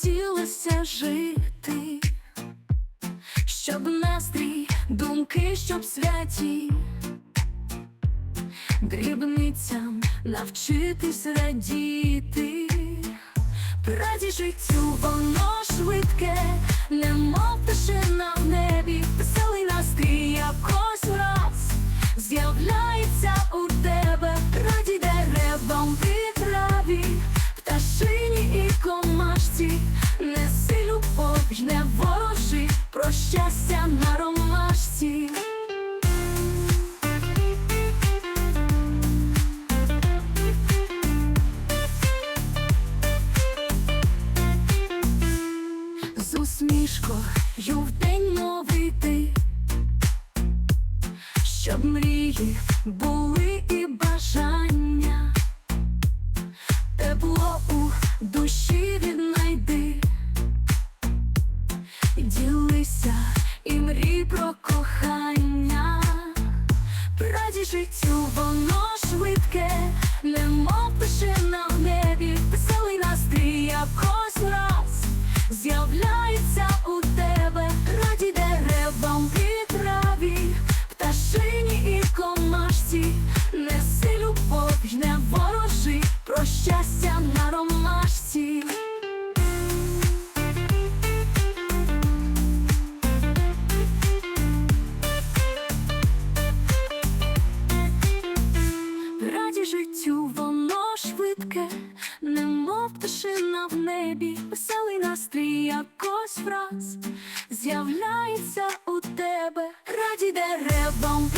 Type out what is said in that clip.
хотілося жити, щоб настрій, думки, щоб святі, дрібницям навчитись радіти, раді життю воно швидке, немов пташина в небі, веселий настрій якось враз з'являється у тебе, раді деревам від траві, пташині і комашці, неси любов, не ворожи про щастя на ромашці. З усмішкою в день новий ти, щоб мрії були пташина в небі, веселий настрій якось враз з'являється у тебе, раді деревам